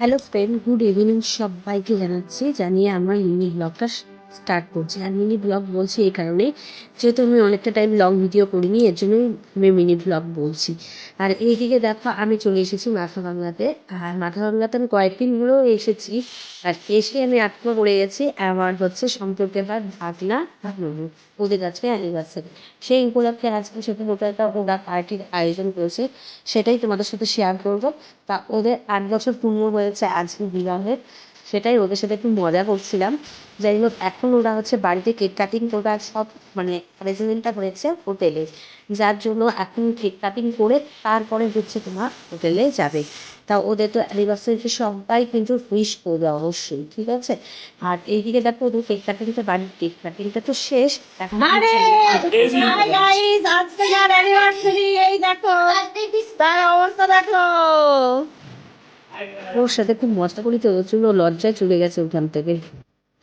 Hello friend good evening সবাইকে জানাচ্ছি জানিয়ে আমার ইভিনিং ব্লগটা স্টার্ট করছি। আর মিনি ব্লগ বলছি এই কারণে, যেহেতু আমি অনেকটা টাইম লং ভিডিও করিনি, এর জন্যই আমি মিনি ব্লগ বলছি। আর এইদিকে দেখো, আমি চলে এসেছি মাথা বাংলাতে আর মাথা বাংলাতে আমি কয়েকদিন হলেও এসেছি। আর এসে আমি আটকা পড়ে গেছি। আমার হচ্ছে সম্পর্কে বা ননদ। ওদের আজকে অ্যানিভার্সারি সেই উপলক্ষে আজকে ছোটো মোটো একটা ওরা পার্টির আয়োজন করেছে। সেটাই তোমাদের সাথে শেয়ার করব। তা ওদের আট বছর পূর্ণ হয়েছে আজকে বিবাহের। সেটাই ওদের সাথে একটু মজা করছিলাম। যাই হোক এখন ওরা হচ্ছে বাড়িতে কেক কাটিং ওরা সব মানে অ্যারেঞ্জমেন্টটা হয়েছে হোটেলে। যার জন্য এখন কেক কাটিং করে তারপরে হচ্ছে তোমার হোটেলে যাবে। তা ওদের তো অ্যানিভার্সারিতে সবাই কিন্তু উইশ করবে অবশ্যই ঠিক আছে? আর এইদিকে দেখো ওদের কেক কাটিং কাটিংটা বাড়ির কেক কাটিংটা তো শেষ। এখন অবস্থা দেখো। ওর সাথে খুব মজা করি তো, ওর লজ্জায় চলে গেছে ওখান থেকে।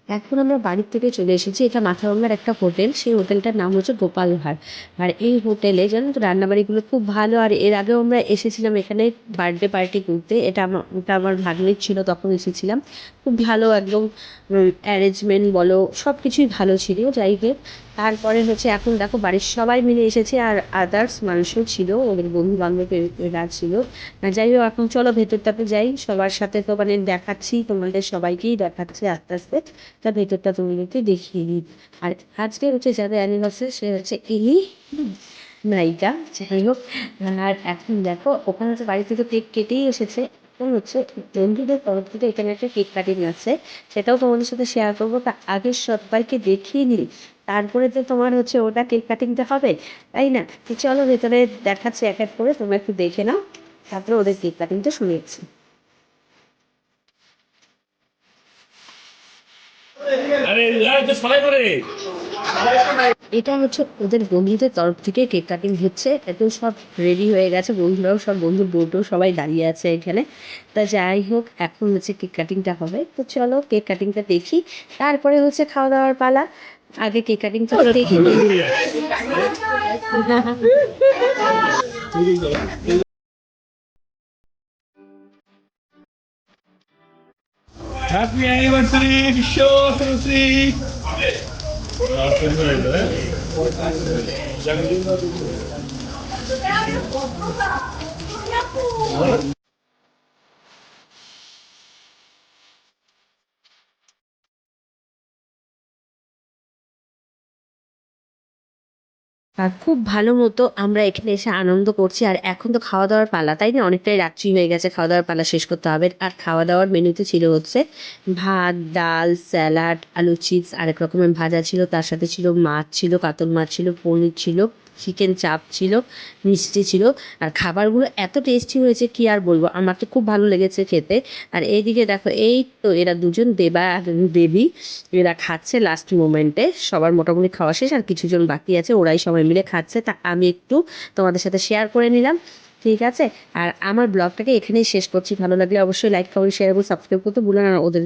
এখন আমরা বাড়ির থেকে চলে এসেছি, এটা মাথাভাঙ্গার একটা হোটেল, সেই হোটেলটার নাম হচ্ছে গোপাল ভাঁড়। আর এই হোটেলে জানো তো রান্নাবাড়িগুলো খুব ভালো, আর এর আগেও আমরা এসেছিলাম এখানে বার্থডে পার্টি করতে, এটা আমার এটা আমার ভাগ্নির ছিল, তখন এসেছিলাম। খুব ভালো একদম অ্যারেঞ্জমেন্ট বলো সব কিছুই ভালো ছিল, যাই হোক। তারপরে হচ্ছে এখন দেখো বাড়ির সবাই মিলে এসেছে, আর আদার্স মানুষও ছিল, ওদের বন্ধু বান্ধবেরা ছিল। আর যাই হোক, এখন চলো ভেতরটাতে যাই। সবার সাথে তো মানে দেখাচ্ছি, তোমাদের সবাইকেই দেখাচ্ছি আস্তে আস্তে। তা ভেতরটা তোমাদেরকে দেখিয়ে দিই। আর আজকে হচ্ছে যাদের অ্যানিভার্সারি সে হচ্ছে এই নায়িকা। যাই হোক, আর এখন দেখো, ওখানে হচ্ছে বাড়ি থেকে কেক কেটেই এসেছে। এখন হচ্ছে বন্ধুদের তরফ থেকে এখানে একটা কেক কাটিং আছে। সেটাও তোমাদের সাথে শেয়ার করব। তা আগে সবাইকে দেখিয়ে নিই। তারপরে তো তোমার হচ্ছে ওটা কেক কাটিংটা হবে তাই না? তো চলো ভেতরে দেখাচ্ছে এক এক করে তোমরা একটু দেখে নাও। তারপরে ওদের কেক কাটিংটা শুনেছি আরে সবাই করে এটা হচ্ছে ওদের বন্ধুদের তরফ থেকে কেক কাটিং হচ্ছে। এত সব রেডি হয়ে গেছে বন্ধুরাও সব বন্ধুর বউটাও সবাই দাঁড়িয়ে আছে এখানে। তা যাই হোক এখন হচ্ছে কেক কাটিংটা হবে। তো চলো কেক কাটিংটা দেখি। তারপরে হচ্ছে খাওয়া দাওয়ার পালা। আগে কেক কাটিংটা দেখি। অ্যানিভার্সারি বিশ্ব সরস্বতী Altyazı M.K. খুব ভালো মতো আমরা এখানে এসে আনন্দ করছি। আর এখন তো খাওয়া দাওয়ার পালা, তাই না? অনেকটাই রাত্রি হয়ে গেছে খাওয়া দাওয়ার পালা শেষ করতে হবে। আর খাওয়া দাওয়ার মেনুতে ছিল হচ্ছে ভাত, ডাল, স্যালাড, আলু চিপস, আরেক রকমের ভাজা ছিল। তার সাথে ছিল মাছ ছিল, কাতল মাছ ছিল, পনির ছিল। চিকেন চাপ ছিল, মিষ্টি ছিল, আর খাবারগুলো এত টেস্টি হয়েছে কি আর বলব? আমার তো খুব ভালো লেগেছে খেতে। আর এইদিকে দেখো, এই তো এরা দুজন দেবা আর দেবী, এরা খাচ্ছে লাস্ট মোমেন্টে সবার মোটামুটি খাওয়া শেষ, আর কিছুজন বাকি আছে, ওরাই সবাই মিলে খাচ্ছে। তা আমি একটু তোমাদের সাথে শেয়ার করে নিলাম, ঠিক আছে? আর আমার ব্লগটাকে এখানেই শেষ করছি। ভালো লাগলে অবশ্যই লাইক কমেন্ট শেয়ার এবং সাবস্ক্রাইব করতে ভুলো না। ওদের